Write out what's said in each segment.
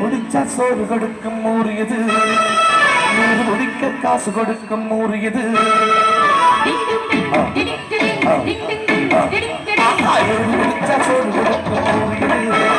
முடிச்சா சோறு கொடுக்கும் ஊறியது முடிக்க காசு கொடுக்கும் சோறு கொடுக்கும் மூறியது நீர்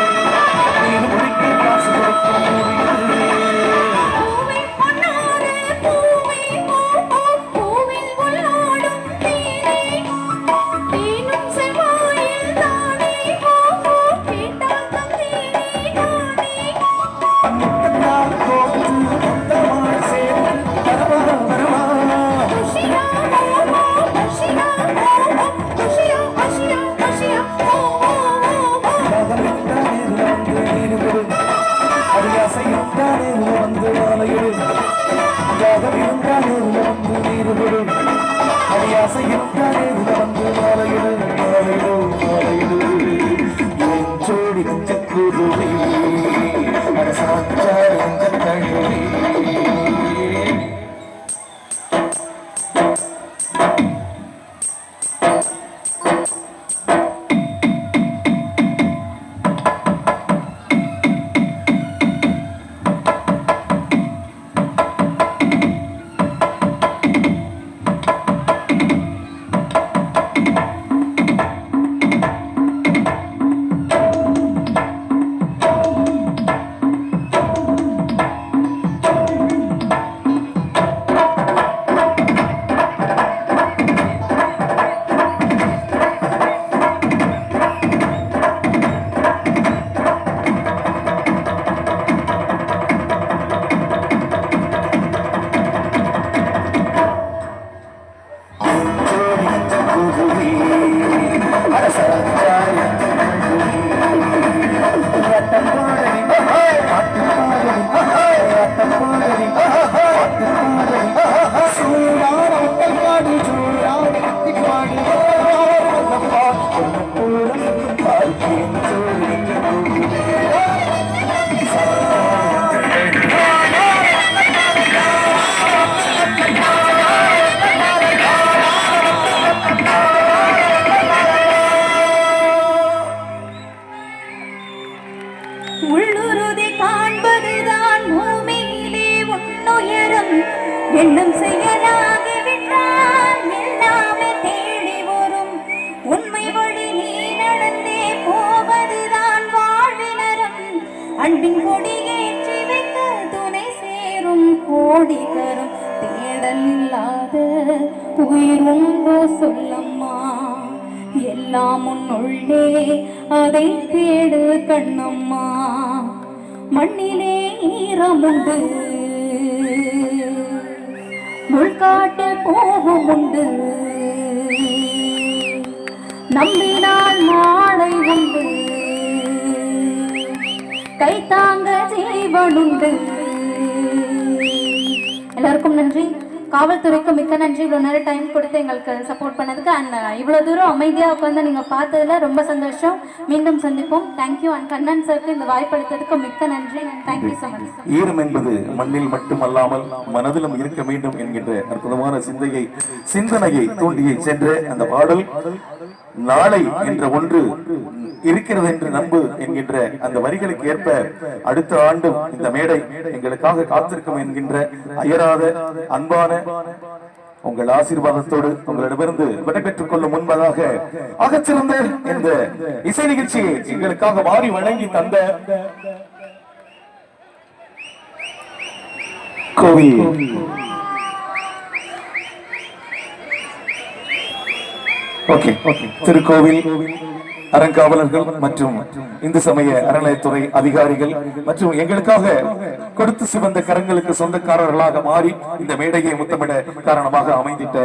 நெஞ்சக்குருவி, அரசாட்ச எண்ணம் செயலாகிவிட்டால் எல்லாமே தேடி வரும். உண்மை வழி நீ நடந்தே போவதுதான் வாழ்வினரும். அன்பின் கொடி ஏற்றி வைக்க துணை சேரும் கோடி தரும் தேடல் இல்லாத உயிர் உண்டோ சொல்லம்மா. எல்லாம் உன்னுள்ளே அதை தேடு கண்ணம்மா. மண்ணிலே ஈரமுண்டு முள்காட்டில் போகும் உண்டு நம்பினால் மாலை உண்டு கைத்தாங்க ஜீவனுண்டு. எல்லாருக்கும் நன்றி. காவல்துறைக்கு மிக்க நன்றி. இவ்வளோ நேரம் டைம் கொடுத்து எங்களுக்கு சப்போர்ட் பண்ணதுக்கு அண்ட் uh, இவ்வளோ தூரம் அமைதியாக உட்காந்து நீங்கள் பார்த்ததுல ரொம்ப சந்தோஷம். மீண்டும் சந்திப்போம். தேங்க்யூ அண்ட் கண்ணன் சருக்கு இந்த வாய்ப்பளித்ததுக்கு மிக்க நன்றி அண்ட் தேங்க்யூ ஸோ மச் ஈரம் என்பது மண்ணில் மட்டுமல்லாமல் மனதிலும் இருக்க வேண்டும் என்கின்ற அற்புதமான சிந்தையை சிந்தனையை தூண்டியை சென்ற அந்த பாடல் நாளை என்ற ஒன்று இருக்கிறது என்று நம்பு என்கின்ற அந்த வரிகளுக்கு ஏற்ப அடுத்த ஆண்டும் இந்த மேடை எங்களுக்காக காத்திருக்கும் என்கின்ற அயராத அன்பான உங்கள் ஆசீர்வாதத்தோடு உங்களிடமிருந்து விடைபெற்றுக் கொள்ளும் முன்பதாக ஆகச்சிறந்த இந்த இசை நிகழ்ச்சியை எங்களுக்காக வாரி வழங்கி தந்த கோவி ஓகே ஓகே. திருக்கோவில். கோவில் அறங்காவலர்கள் மற்றும் இந்து சமய அறநிலையத்துறை அதிகாரிகள் மற்றும் எங்களுக்காக கொடுத்து சிவந்த கரங்களுக்கு சொந்தக்காரர்களாக மாறி இந்த மேடையை முத்தமிட காரணமாக அமைந்திட்ட